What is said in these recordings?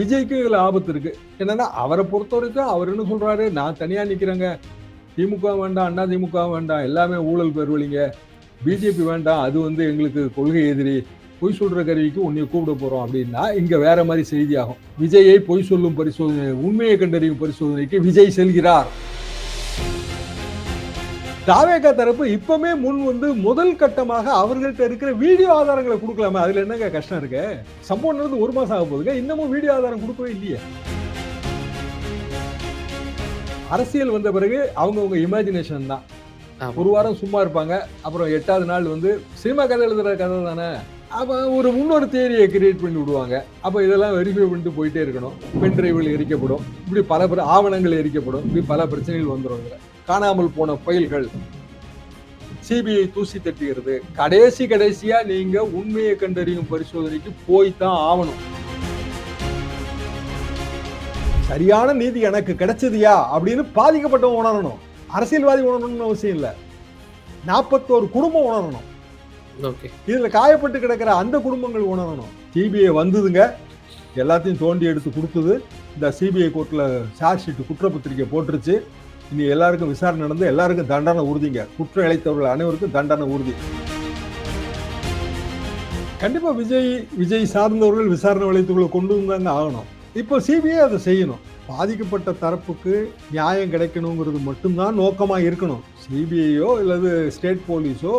விஜய்க்கு இதுல ஆபத்து இருக்கு. என்னன்னா அவரை பொறுத்த வரைக்கும் அவர் என்ன சொல்றாரு? நான் தனியா நிக்கிறேங்க. திமுக வேண்டாம் அண்ணா திமுக வேண்டாம் எல்லாமே ஊழல் பெருவழிங்க. பிஜேபி வேண்டாம் அது வந்து எங்களுக்கு கொள்கை எதிரி. பொய் சொல்ற கருவிக்கு உன்னை கூப்பிட போறோம் அப்படின்னா இங்க வேற மாதிரி செய்தி ஆகும். விஜயை பொய் சொல்லும் பரிசோதனை உண்மையை கண்டறியும் பரிசோதனைக்கு விஜய் செல்கிறார். தாவேகா தரப்பு இப்பவுமே முன் வந்து முதல் கட்டமாக அவர்கள்ட்ட இருக்கிற வீடியோ ஆதாரங்களை கொடுக்கலாமே. அதுல என்னங்க கஷ்டம் இருக்கு? சம்பவம் நடந்து ஒரு மாசம் ஆக போகுதுங்க. இன்னமும் வீடியோ ஆதாரம் கொடுக்கவே இல்லையே. அரசியல் வந்த பிறகு அவங்கவுங்க இமேஜினேஷன் தான். ஒரு வாரம் சும்மா இருப்பாங்க. அப்புறம் எட்டாவது நாள் வந்து சினிமா கதை எழுதுற கதை தானே? அப்ப ஒரு முன்னொரு தேரியை கிரியேட் பண்ணி விடுவாங்க. அப்ப இதெல்லாம் வெரிஃபை பண்ணிட்டு போயிட்டே இருக்கணும். பென் டிரைவில் எரிக்கப்படும். இப்படி பல ஆவணங்கள் எரிக்கப்படும். இப்படி பல பிரச்சனைகள் வந்துரும் இதுல. காணாமல் போன ஃபைல்கள் சிபிஐ தூசி தட்டுகிறது. கடைசி கடைசியா நீங்க உண்மையை கண்டறியும் பரிசோதனைக்கு போய் தான் ஆகணும். சரியான நீதி எனக்கு கிடைச்சதுயா அப்படின்னு பாதிக்கப்பட்டவன் உணரணும். அரசியல்வாதி உணரணும்னு அவசியம் இல்ல. நாற்பத்தோரு குடும்பம் உணரணும். இதுல காயப்பட்டு கிடக்கிற அந்த குடும்பங்கள் உணரணும். சிபிஐ வந்ததுங்க. எல்லாத்தையும் தோண்டி எடுத்து கொடுத்தது. இந்த சிபிஐ கோர்ட்ல சார்ஜ் ஷீட் குற்றப்பத்திரிக்கை போட்டுருச்சு. இனி எல்லாருக்கும் விசாரணை நடந்து எல்லாருக்கும் தண்டனை உறுதிங்க. குற்றம் இழைத்தவர்கள் அனைவருக்கும் தண்டனை உறுதி. கண்டிப்பாக விஜய் விஜய் சார்ந்தவர்கள் விசாரணை வளையத்துக்குள்ள கொண்டு வந்தாங்க ஆகணும். இப்போ சிபிஐ அதை செய்யணும். பாதிக்கப்பட்ட தரப்புக்கு நியாயம் கிடைக்கணுங்கிறது மட்டும்தான் நோக்கமாக இருக்கணும். சிபிஐயோ இல்லது ஸ்டேட் போலீஸோ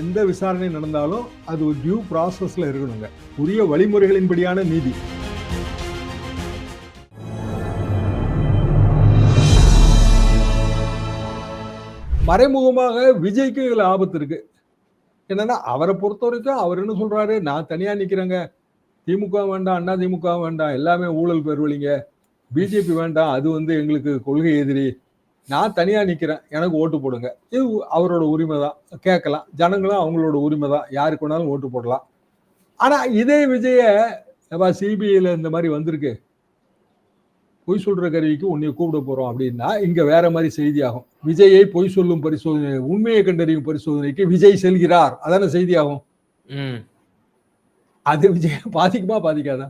எந்த விசாரணை நடந்தாலும் அது ஒரு டியூ ப்ராசஸில் இருக்கணுங்க. உரிய வழிமுறைகளின்படியான நீதி. மறைமுகமாக விஜய்க்கு இதுல ஆபத்து இருக்கு. என்னன்னா அவரை பொறுத்த வரைக்கும் அவர் என்ன சொல்றாரு? நான் தனியா நிக்கிறேங்க. திமுக வேண்டாம் அண்ணா திமுக வேண்டாம் எல்லாமே ஊழல் பெருவழிங்க. பிஜேபி வேண்டாம் அது வந்து எங்களுக்கு கொள்கை எதிரி. நான் தனியா நிக்கிறேன் எனக்கு ஓட்டு போடுங்க. இது அவரோட உரிமை தான். கேட்கலாம். ஜனங்களும் அவங்களோட உரிமை தான். யாருக்கு வேணாலும் ஓட்டு போடலாம். ஆனா இதே விஜய சிபிஐல இந்த மாதிரி வந்திருக்கு. பொய் சொல்ற கருவிக்கு உன்னை கூப்பிட போறோம் அப்படின்னா இங்க வேற மாதிரி செய்தி ஆகும் விஜயை பொய் சொல்லும் பரிசோதனை உண்மையை கண்டறியும் பரிசோதனைக்கு விஜய் செல்கிறார். அதான செய்தி ஆகும் ம். அது விஜய் பாதிக்குமா பாதிக்காதா?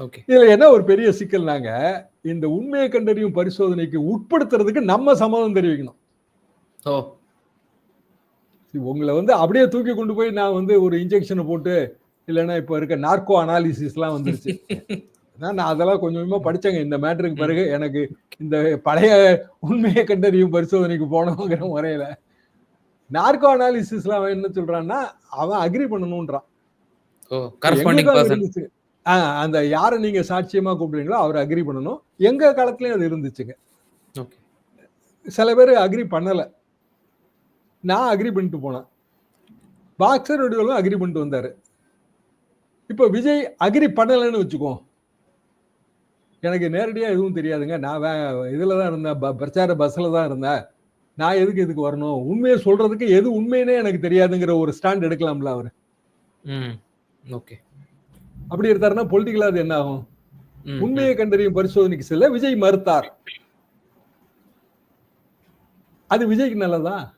ஓகே. இதுல என்ன ஒரு பெரிய சிக்கல் நாங்க இந்த உண்மையை கண்டறியும் பரிசோதனைக்கு உட்படுத்துறதுக்கு நம்ம சம்மதம் தெரிவிக்கணும். உங்களை வந்து அப்படியே தூக்கி கொண்டு போய் நான் வந்து ஒரு இன்ஜெக்ஷனை போட்டு இல்லைன்னா இப்போ இருக்க நார்கோ அனாலிசிஸ்லாம் வந்துருச்சு. நான் அதெல்லாம் கொஞ்சம் கொஞ்சமா படிச்சேங்க. இந்த மேட்டருக்கு பிறகு எனக்கு இந்த பழைய உண்மையை கண்டறியும் பரிசோதனைக்கு போனோங்கிற முறையில. நார்கோ அனாலிசிஸ்லாம் என்ன சொல்றான்னா அவன் அக்ரி பண்ணணும்ன்றான். அந்த யாரை நீங்க சாட்சியமா கூப்பிடுறீங்களோ அவர் அக்ரி பண்ணணும். எங்க காலத்துலயும் அது இருந்துச்சுங்க. சில பேர் அக்ரி பண்ணல. நான் அக்ரி பண்ணிட்டு போனேன். பாக்ஸர் வடிவலும் அக்ரி பண்ணிட்டு வந்தாரு. இப்போ விஜய் அக்ரி பண்ணலைன்னு வச்சுக்கோ எனக்கு நேரடியா எதுவும் தெரியாதுங்க. நான் வே இதுல தான் இருந்தேன். ப- பிரச்சார பஸ்ல தான் இருந்தேன். நான் எதுக்கு இதுக்கு வரணும்? உண்மையை சொல்றதுக்கு எது உண்மைன்னே எனக்கு தெரியாதுங்கிற ஒரு ஸ்டாண்ட் எடுக்கலாம்ல அவர். ஓகே. அப்படி எடுத்தாருன்னா பொலிட்டிக்கலா அது என்ன ஆகும்? உண்மையை கண்டறியும் பரிசோதனைக்கு செல்ல விஜய் மறுத்தார். அது விஜய்க்கு நல்லதா?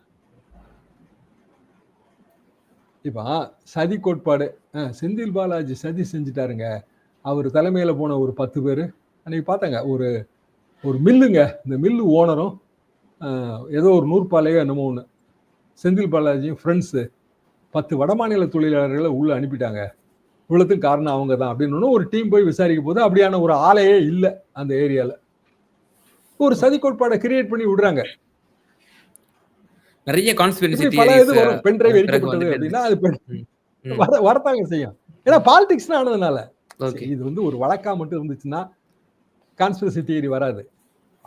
இப்ப சதி கோட்பாடு செந்தில் பாலாஜி சதி செஞ்சுட்டாருங்க. அவர் தலைமையில போன ஒரு பத்து பேர். அன்னைக்கு பார்த்தாங்க ஒரு ஒரு மில்லுங்க. இந்த மில்லு ஓனரும் ஏதோ ஒரு நூற்பாலையோ என்னமோ ஒன்று செந்தில் பாலாஜியும் ஃப்ரெண்ட்ஸு பத்து வடமாநில தொழிலாளர்களை உள்ள அனுப்பிட்டாங்க. இவ்வளோத்துக்கு காரணம் அவங்க தான் அப்படின்னு ஒரு டீம் போய் விசாரிக்கும் போது அப்படியான ஒரு ஆளையே இல்லை அந்த ஏரியால ஒரு சதி கோட்பாடை கிரியேட் பண்ணி விடுறாங்க. நிறைய கான்ஸ்பிரசி இப்படி பல இது வரும். பென் டிரைவ் எரிக்கப்பட்டது அப்படின்னா அது வரத்தாங்க செய்யும். ஏன்னா பாலிடிக்ஸ் ஆனதுனால. இது வந்து ஒரு வழக்கா மட்டும் இருந்துச்சுன்னா கான்ஸ்பிரசி தியரி வராது.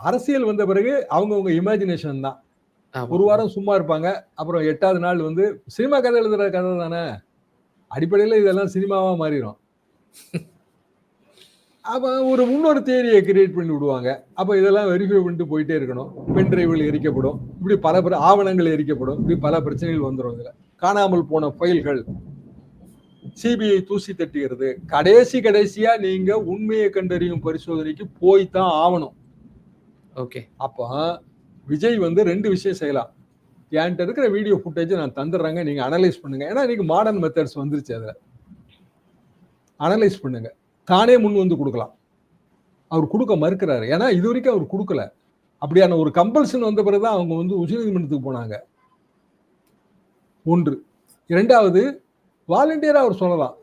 அரசியல் வந்த பிறகு அவங்கவுங்க இமேஜினேஷன் தான். ஒரு வாரம் சும்மா இருப்பாங்க. அப்புறம் எட்டாவது நாள் வந்து சினிமா கதை எழுதுற கதை தானே? அடிப்படையில் இதெல்லாம் சினிமாவா மாறிடும் அப்ப ஒரு முன்னொரு தேரியை கிரியேட் பண்ணி விடுவாங்க. அப்ப இதெல்லாம் வெரிஃபை பண்ணிட்டு போயிட்டே இருக்கணும். பென் டிரைவில் எரிக்கப்படும். இப்படி பல ஆவணங்கள் எரிக்கப்படும். இப்படி பல பிரச்சனைகள் வந்துடும் இதுல. காணாமல் போன ஃபைல்கள் சிபிஐ தூசி தட்டுகிறது. கடைசி கடைசியா நீங்க உண்மையை கண்டறியும் பரிசோதனைக்கு போய் தான் ஆகணும் ஓகே. அப்போ விஜய் வந்து ரெண்டு விஷயம் செய்யலாம். என்கிட்ட இருக்கிற வீடியோ ஃபுட்டேஜ் நான் தந்துடுறேங்க. நீங்க அனலைஸ் பண்ணுங்க. ஏன்னா இன்னைக்கு மாடர்ன் மெத்தட்ஸ் வந்துருச்சு அதுல. அனலைஸ் பண்ணுங்க. தானே முன் வந்து கொடுக்கலாம். அவர் கொடுக்க மறுக்கிறாரு. ஏன்னா இது வரைக்கும் அவர் கொடுக்கல. அப்படியான ஒரு கம்பல்ஷன் வந்த பிறகுதான் அவங்க வந்து உச்சநீதிமன்றத்துக்கு போனாங்க. ஒன்று. இரண்டாவது வாலண்டியராக அவர் சொல்லலாம்.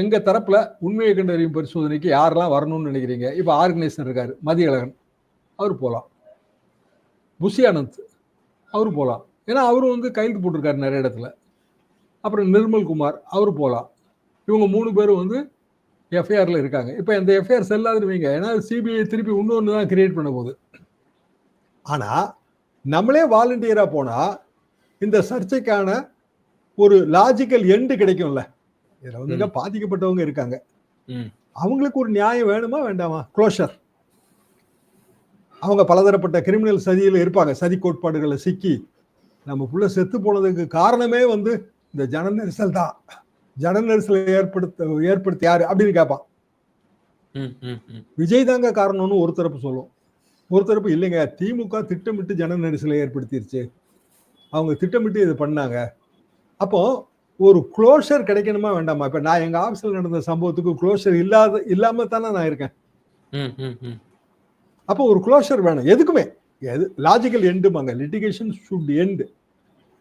எங்கள் தரப்பில் உண்மையை கண்டறியும் பரிசோதனைக்கு யாரெல்லாம் வரணும்னு நினைக்கிறீங்க? இப்போ ஆர்கனைசர் இருக்கார் மதியழகன். அவர் போகலாம் புஷி அனந்த் அவர் போகலாம் ஏன்னா அவரும் வந்து கையெழுத்து போட்டிருக்காரு நிறைய இடத்துல. அப்புறம் நிர்மல் குமார் அவர் போகலாம் இவங்க மூணு பேரும் வந்து எஃப்ஐஆரில் இருக்காங்க. இப்போ இந்த எஃப்ஐஆர் செல்லாதுன்னு வைங்க. ஏன்னா சிபிஐ திருப்பி இன்னொன்று தான் கிரியேட் பண்ண போகுது. ஆனால் நம்மளே வாலண்டியராக போனால் இந்த சர்ச்சைக்கான ஒரு லாஜிக்கல் எண்டு கிடைக்கும்ல. இதுல வந்து பாதிக்கப்பட்டவங்க இருக்காங்க. ம். அவங்களுக்கு ஒரு நியாயம் வேணுமா வேண்டாமா? க்ளோஷர் அவங்க பலதரப்பட்ட கிரிமினல் சதியில் இருப்பாங்க. சதி கோட்பாடுகளை சிக்கி நம்ம புள்ள செத்து போனதுக்கு காரணமே வந்து இந்த ஜன நெரிசல் தான். ஜன நெரிசலை ஏற்படுத்த ஏற்படுத்தி யாரு அப்படின்னு கேட்பான். ம், ம், ம். விஜய் தாங்க காரணம்னு ஒரு தரப்பு சொல்லும். ஒரு தரப்பு இல்லைங்க திமுக திட்டமிட்டு ஜன நெரிசலை ஏற்படுத்திருச்சு. அவங்க திட்டமிட்டு இது பண்ணாங்க. அப்போ ஒரு க்ளோஷர் கிடைக்கணுமா வேண்டாமா? இப்ப நான் எங்க ஆபீஸ்ல நடந்த சம்பவத்துக்கு க்ளோஷர் இல்லாத இல்லாம தானே நான் இருக்கேன். ம், ம், ம். அப்போ ஒரு க்ளோஷர் வேணும். எதுக்குமே? எது logical எண்டுமாங்க litigation should end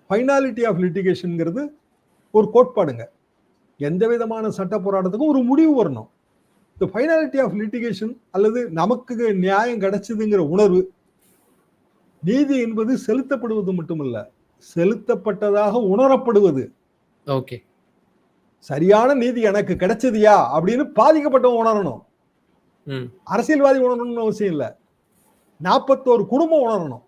finality of லிட்டிகேஷனுங்கிறது ஒரு கோட்பாடுங்க. எந்த விதமான சட்ட போராட்டத்துக்கும் ஒரு முடிவு வரணும். இந்த ஃபைனாலிட்டி ஆஃப் லிட்டிகேஷன் அல்லது நமக்கு நியாயம் கிடைச்சதுங்கிற உணர்வு நீதி என்பது செலுத்தப்படுவது மட்டுமல்ல. செலுத்தப்பட்டதாக உணரப்படுவது. ஓகே சரியான நீதி எனக்கு கிடைச்சதுயா? அப்படின்னு பாதிக்கப்பட்டவன் உணரணும். அரசியல்வாதி உணரணும்னு அவசியம் இல்லை. நாற்பத்தோரு குடும்பம் உணரணும்.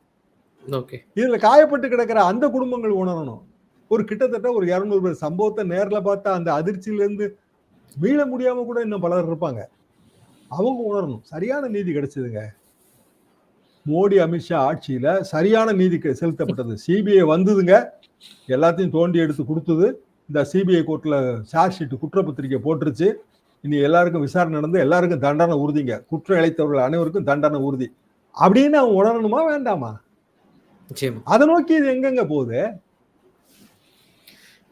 இதுல காயப்பட்டு கிடக்கிற அந்த குடும்பங்கள் உணரணும். ஒரு கிட்டத்தட்ட ஒரு இருநூறு பேர் சம்பவத்தை நேர்ல பார்த்தா அந்த அதிர்ச்சியில இருந்து மீள முடியாம கூட இன்னும் பலர் இருப்பாங்க. அவங்க உணரணும். சரியான நீதி கிடைச்சதுங்க. மோடி அமித்ஷா ஆட்சியில சரியான நீதி கெ- செலுத்தப்பட்டது. சிபிஐ வந்ததுங்க. எல்லாத்தையும் தோண்டி எடுத்து கொடுத்தது. இந்த சிபிஐ கோர்ட்ல சார்ஜ் ஷீட் குற்றப்பத்திரிக்கை போட்டுருச்சு. இனி எல்லாருக்கும் விசாரணை நடந்து எல்லாருக்கும் தண்டனை உறுதிங்க. குற்றம் இழைத்தவர்கள் அனைவருக்கும் தண்டனை உறுதி. அப்படின்னு அவன் உணரணுமா வேண்டாமா? அதை நோக்கி இது எங்கெங்க போகுது?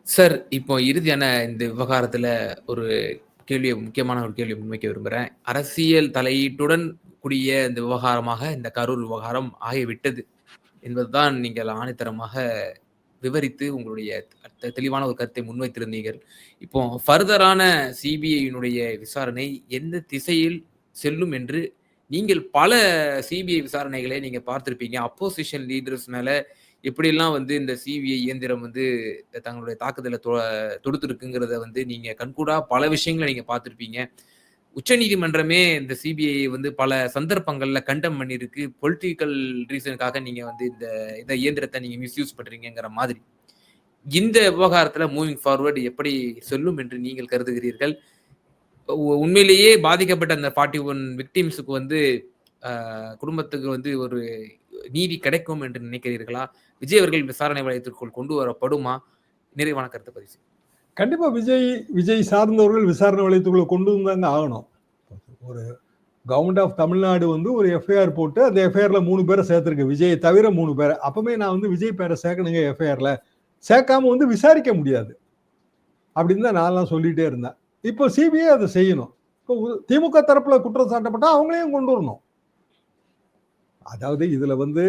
சார் இப்போ இறுதியான இந்த விவகாரத்துல ஒரு கேள்வியை முக்கியமான ஒரு கேள்வி முன்வைக்க விரும்புறேன். அரசியல் தலையீட்டுடன் கூடிய இந்த விவகாரமாக இந்த கரூர் விவகாரம் ஆகிவிட்டது என்பதுதான் நீங்கள் ஆணித்தரமாக விவரித்து உங்களுடைய தெளிவான ஒரு கருத்தை முன்வைத்திருந்தீர்கள். இப்போ ஃபர்தரான சிபிஐயினுடைய விசாரணை எந்த திசையில் செல்லும் என்று நீங்கள் பல சிபிஐ விசாரணைகளை நீங்கள் பார்த்துருப்பீங்க. அப்போசிஷன் லீடர்ஸ் மேலே எப்படியெல்லாம் வந்து இந்த சிபிஐ இயந்திரம் வந்து தங்களுடைய தாக்குதலை தொ- தொடுத்துருக்குங்கிறத வந்து நீங்கள் கண்கூடாக பல விஷயங்களை நீங்கள் பார்த்துருப்பீங்க. உச்சநீதிமன்றமே இந்த சிபிஐ வந்து பல சந்தர்ப்பங்கள்ல கண்டம் பண்ணியிருக்கு. பொலிட்டிக்கல் ரீசனுக்காக நீங்க வந்து இந்த இந்த இயந்திரத்தை நீங்க மிஸ்யூஸ் பண்றீங்கிற மாதிரி. இந்த விவகாரத்துல மூவிங் ஃபார்வர்டு எப்படி செல்லும் என்று நீங்கள் கருதுகிறீர்கள்? உ- உண்மையிலேயே பாதிக்கப்பட்ட அந்த ஃபார்ட்டி ஒன் விக்டிம்ஸுக்கு வந்து குடும்பத்துக்கு வந்து ஒரு நீதி கிடைக்கும் என்று நினைக்கிறீர்களா? விஜய் அவர்கள் விசாரணை வளையத்திற்குள் கொண்டு வரப்படுமா? நிறைவான கருத்து பதிவு கண்டிப்பா விஜய் விஜய் சார்ந்தவர்கள் விசாரணை வளையத்துக்குள்ள கொண்டு வந்தாங்க ஆகணும். ஒரு கவர்மெண்ட் ஆஃப் தமிழ்நாடு வந்து ஒரு எஃப்ஐஆர் போட்டு அந்த எஃப்ஐஆர்ல மூணு பேரை சேர்த்திருக்கு. விஜயை தவிர மூணு பேரை. அப்பவுமே நான் வந்து விஜய் பேரை சேர்க்கணுங்க எஃப்ஐஆர்ல சேர்க்காம வந்து விசாரிக்க முடியாது. அப்படின்னு தான் நான்லாம் சொல்லிட்டே இருந்தேன். இப்போ சிபிஐ அதை செய்யணும். இப்போ திமுக தரப்புல குற்றம் சாட்டப்பட்டா அவங்களையும் கொண்டு வரணும். அதாவது இதுல வந்து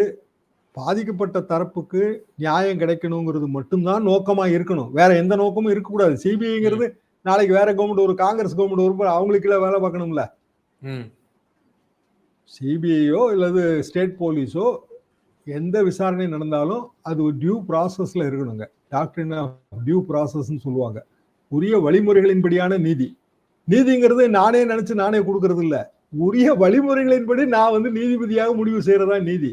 பாதிக்கப்பட்ட தரப்புக்கு நியாயம் கிடைக்கணுங்கிறது மட்டும்தான் நோக்கமா இருக்கணும். வேற எந்த நோக்கமும் இருக்கக்கூடாது. சிபிஐங்கிறது நாளைக்கு வேற கவர்மெண்ட் ஒரு காங்கிரஸ் கவர்மெண்ட் ஒரு அவங்களுக்குள்ள வேலை பார்க்கணும்ல. சிபிஐயோ இல்லது ஸ்டேட் போலீஸோ எந்த விசாரணை நடந்தாலும் அது ஒரு டியூ ப்ராசஸில் இருக்கணுங்க. டாக்டர் டியூ ப்ராசஸ்ன்னு சொல்லுவாங்க. உரிய வழிமுறைகளின்படியான நீதி. நீதிங்கிறது நானே நினச்சி நானே கொடுக்கறது இல்லை. உரிய வழிமுறைகளின்படி நான் வந்து நீதிபதியாக முடிவு செய்கிறதா நீதி.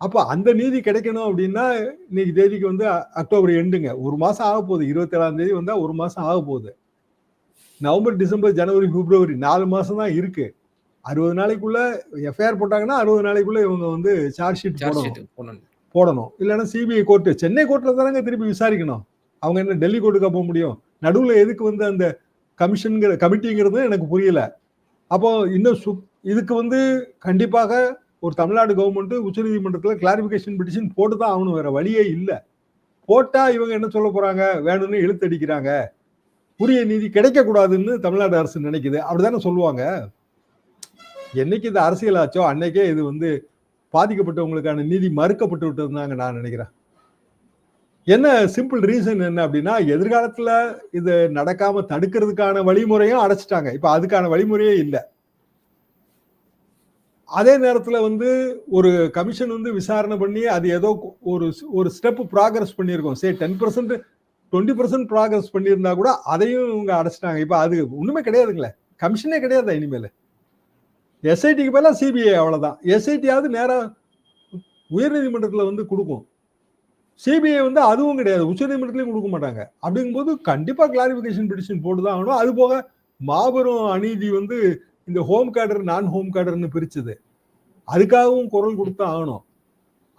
அப்போ அந்த நீதி கிடைக்கணும் அப்படின்னா இன்னைக்கு தேதிக்கு வந்து அக்டோபர் எண்டுங்க. ஒரு மாதம் ஆக போகுது இருபத்தேழாம் தேதி வந்தால் ஒரு மாதம் ஆக போகுது நவம்பர் டிசம்பர் ஜனவரி பிப்ரவரி நாலு மாசம் தான் இருக்கு. அறுபது நாளைக்குள்ள எஃப்ஐஆர் போட்டாங்கன்னா அறுபது நாளைக்குள்ள இவங்க வந்து சார்ஜ் ஷீட் போடணும். போடணும். இல்லைன்னா சிபிஐ கோர்ட்டு சென்னை கோர்ட்டில் தானங்க திருப்பி விசாரிக்கணும். அவங்க என்ன டெல்லி கோர்ட்டுக்கா போக முடியும்? நடுவில் எதுக்கு வந்து அந்த கமிஷன்கிற கமிட்டிங்கிறது எனக்கு புரியல. அப்போ இன்னும் சு இதுக்கு வந்து கண்டிப்பாக ஒரு தமிழ்நாடு கவர்மெண்ட் உச்சநீதிமன்றத்தில் கிளாரிபிகேஷன் பிட்டிஷன் போட்டு தான் ஆகணும். வேற வழியே இல்லை. போட்டா இவங்க என்ன சொல்ல போறாங்க? வேணும்னு இழுத்தடிக்கிறாங்க. உரிய நீதி கிடைக்கக்கூடாதுன்னு தமிழ்நாடு அரசு நினைக்குது. அப்படிதானே சொல்லுவாங்க. என்னைக்கு இது அரசியல் ஆச்சோ அன்னைக்கே இது வந்து பாதிக்கப்பட்டவங்களுக்கான நீதி மறுக்கப்பட்டு விட்டதுனாங்க நான் நினைக்கிறேன். என்ன சிம்பிள் ரீசன் என்ன அப்படின்னா எதிர்காலத்துல இது நடக்காம தடுக்கிறதுக்கான வழிமுறையும் அடைச்சிட்டாங்க. இப்ப அதுக்கான வழிமுறையே இல்லை. அதே நேரத்துல வந்து ஒரு கமிஷன் வந்து விசாரணை பண்ணி அது ஏதோ ஒரு ஒரு ஸ்டெப் ப்ராக்ரஸ் பண்ணியிருக்கோம். சரி ten percent twenty percent progress பண்ணியிருந்தா கூட அதையும் இவங்க அடைச்சிட்டாங்க. இப்போ அது ஒன்றுமே கிடையாதுங்களே. கமிஷனே கிடையாது இனிமேல்? எஸ்ஐடிக்கு பதிலாக சிபிஐ அவ்வளோதான் எஸ்ஐடியாவது நேராக உயர்நீதிமன்றத்தில் வந்து கொடுக்கும். சிபிஐ வந்து அதுவும் கிடையாது. உச்சநீதிமன்றத்திலையும் கொடுக்க மாட்டாங்க. அப்படிங்கும்போது கண்டிப்பாக கிளாரிஃபிகேஷன் பிடிஷன் போட்டு தான் ஆகணும். அது போக மாபெரும் அநீதி வந்து இந்த ஹோம் கேடர் நான் ஹோம் கேடர்னு பிரிச்சது. அதுக்காகவும் குரல் கொடுத்து ஆகணும்.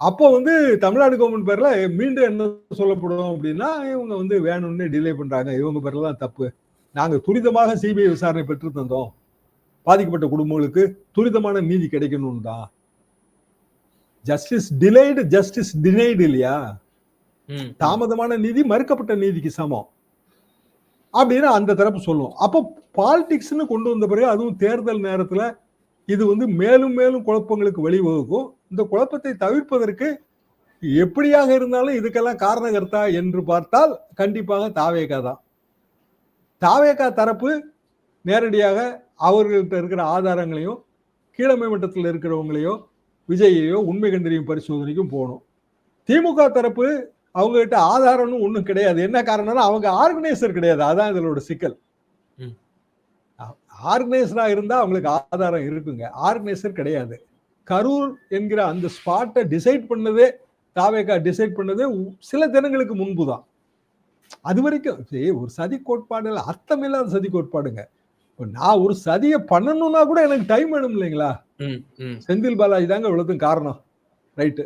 அப்போ வந்து தமிழ்நாடு கவர்மெண்ட் பேர்ல மீண்டும் என்ன சொல்லப்படும் அப்படின்னா இவங்க வந்து வேணும்னு டிலே பண்றாங்க. இவங்க பேர்ல தான் தப்பு. நாங்க துரிதமாக சிபிஐ விசாரணை பெற்று தந்தோம். பாதிக்கப்பட்ட குடும்பங்களுக்கு துரிதமான நீதி கிடைக்கணும் தான். ஜஸ்டிஸ் டிலைடு ஜஸ்டிஸ் டினைடு இல்லையா? தாமதமான நீதி மறுக்கப்பட்ட நீதிக்கு சமம். அப்படின்னு அந்த தரப்பு சொல்லும். அப்போ பாலிடிக்ஸ்னு கொண்டு வந்த பிறகு அதுவும் தேர்தல் நேரத்துல இது வந்து மேலும் மேலும் குழப்பங்களுக்கு வழிவகுக்கும். இந்த குழப்பத்தை தவிர்ப்பதற்கு எப்படியாக இருந்தாலும் இதுக்கெல்லாம் காரணகர்த்தா என்று பார்த்தால் கண்டிப்பாக தாவேகா தான். தாவேகா தரப்பு நேரடியாக அவர்கள்ட்ட இருக்கிற ஆதாரங்களையும் கீழமை மட்டத்தில் இருக்கிறவங்களையோ விஜயையோ உண்மை கண்டறியும் பரிசோதனைக்கும் போகணும். திமுக தரப்பு அவங்க கிட்ட ஆதாரம்னு ஒன்றும் கிடையாது. என்ன காரணம்னா அவங்க ஆர்கனைசர் கிடையாது. அதான் இதோட சிக்கல். ஆர்கனைசரா இருந்தா அவங்களுக்கு ஆதாரம் இருக்குங்க. ஆர்கனைசர் கிடையாது. கரூர் என்கிற அந்த ஸ்பாட்டை டிசைட் பண்ணதே தாவேக்கா டிசைட் பண்ணது சில தினங்களுக்கு முன்பு தான் அது வரைக்கும் ஒரு சதி கோட்பாடு அர்த்தமில்லாத சதி கோட்பாடுங்க. இப்போ நான் ஒரு சதியை பண்ணணும்னா கூட எனக்கு டைம் வேணும் இல்லைங்களா? செந்தில் பாலாஜி தாங்க இவ்வளவுக்கும் காரணம். ரைட்டு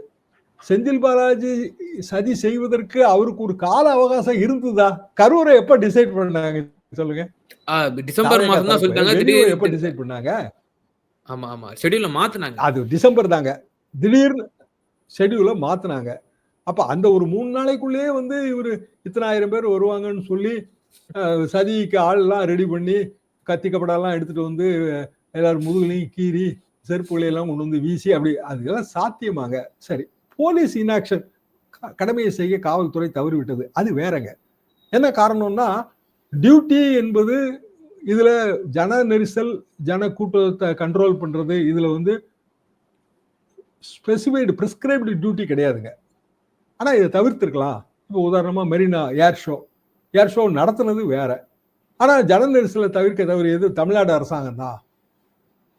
செந்தில் பாலாஜி சதி செய்வதற்கு அவருக்கு ஒரு கால அவகாசம் இருந்ததா? கரூரை எப்ப டிசைட் பண்ணாங்க? சொல்லுங்க. டிசம்பர் மாசம் தான் சொல்லிட்டாங்க எப்ப டிசைட் பண்ணாங்க? ஆமா ஆமா. ஷெட்யூல மாத்தினாங்க. அது டிசம்பர் தாங்க. திடீர்னு ஷெட்யூல மாத்தினாங்க. அப்ப அந்த ஒரு மூணு நாளைக்குள்ளேயே வந்து இவர் இத்தனாயிரம் பேர் வருவாங்கன்னு சொல்லி சதிக்கு ஆள்லாம் ரெடி பண்ணி கத்தி கப்படெல்லாம் எடுத்துட்டு வந்து எல்லாரும் முதுகுலையும் கீறி செருப்புகளை எல்லாம் கொண்டு வந்து வீசி அப்படி அதுக்கெல்லாம் சாத்தியமாங்க. சரி போலீஸ் இன்ஆக்ஷன் கடமையை செய்ய காவல்துறை தவறிவிட்டது. அது வேறங்க. என்ன காரணம்னா டியூட்டி என்பது இதுல ஜன நெரிசல் ஜன கூட்டத்தை கண்ட்ரோல் பண்றது இதுல வந்து ஸ்பெசிஃபைடு ப்ரிஸ்கிரைப்டு டியூட்டி கிடையாதுங்க. ஆனால் இதை தவிர்த்துருக்கலாம். இப்போ உதாரணமாக Marina air show air show நடத்துனது வேற. ஆனால் ஜன நெரிசலை தவிர்க்க தவறியது தமிழ்நாடு அரசாங்கம் தான்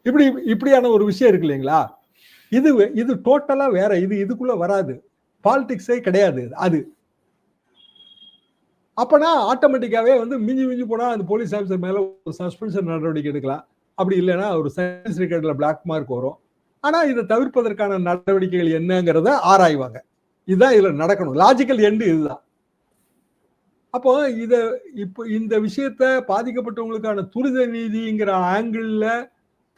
இப்படி இப்படியான ஒரு விஷயம் இருக்கு இல்லைங்களா? இது இது டோட்டலாக வேற. இது இதுக்குள்ளே வராது. பாலிடிக்ஸே கிடையாது. அது அப்பனா ஆட்டோமேட்டிக்காவே வந்து மிஞ்சி மிஞ்சி போனா அந்த போலீஸ் ஆஃபீஸர் மேல ஒரு சஸ்பென்ஷன் நடவடிக்கை எடுக்கலாம். அப்படி இல்லைன்னா ஒரு சர்வீஸ் ரெக்கார்டில் பிளாக் மார்க் வரும். ஆனா இதை தவிர்ப்பதற்கான நடவடிக்கைகள் என்னங்கிறத ஆராய்வாங்க. இதுதான் இதுல நடக்கணும். லாஜிக்கல் எண்டு இதுதான். அப்போ இத இப்போ இந்த விஷயத்த பாதிக்கப்பட்டவங்களுக்கான துரித நீதிங்கிற ஆங்கிள்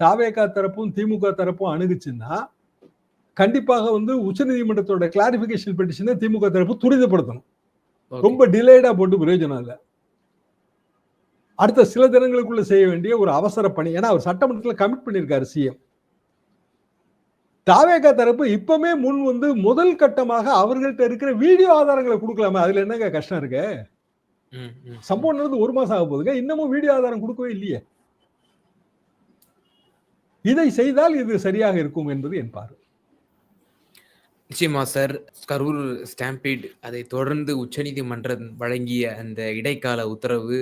தாவேகா தரப்பும் திமுக தரப்பும் அணுகுச்சுன்னா கண்டிப்பாக வந்து உச்சநீதிமன்றத்தோட கிளாரிபிகேஷன் பெட்டிஷனை திமுக தரப்பு துரிதப்படுத்தணும். ரொம்ப டிலேடா போட்டு பிரயோஜனம் இல்லை. அடுத்த சில தினங்களுக்குள்ள செய்ய வேண்டிய ஒரு அவசர பணி. ஏன்னா அவர் சட்டமன்றத்தில் கமிட் பண்ணியிருக்காரு சிஎம் தாவேகா தரப்பு இப்பவுமே முன் வந்து முதல் கட்டமாக அவர்கள்ட்ட இருக்கிற வீடியோ ஆதாரங்களை கொடுக்கலாமே. அதுல என்னங்க கஷ்டம் இருக்கு? சம்பவம் நடந்து ஒரு மாசம் ஆக போகுதுங்க. இன்னமும் வீடியோ ஆதாரம் கொடுக்கவே இல்லையே. இதை செய்தால் இது சரியாக இருக்கும் என்பது என் பார்வை. நிச்சயமா சார் கரூர் ஸ்டாம்பீட் அதை தொடர்ந்து உச்சநீதிமன்றம் வழங்கிய அந்த இடைக்கால உத்தரவு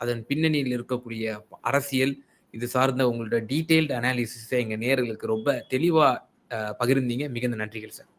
அதன் பின்னணியில் இருக்கக்கூடிய அரசியல் இது சார்ந்த உங்களோட டீட்டெயில்டு அனாலிசிஸை எங்கள் நேர்களுக்கு ரொம்ப தெளிவாக பகிர்ந்தீங்க. மிகுந்த நன்றிகள் சார்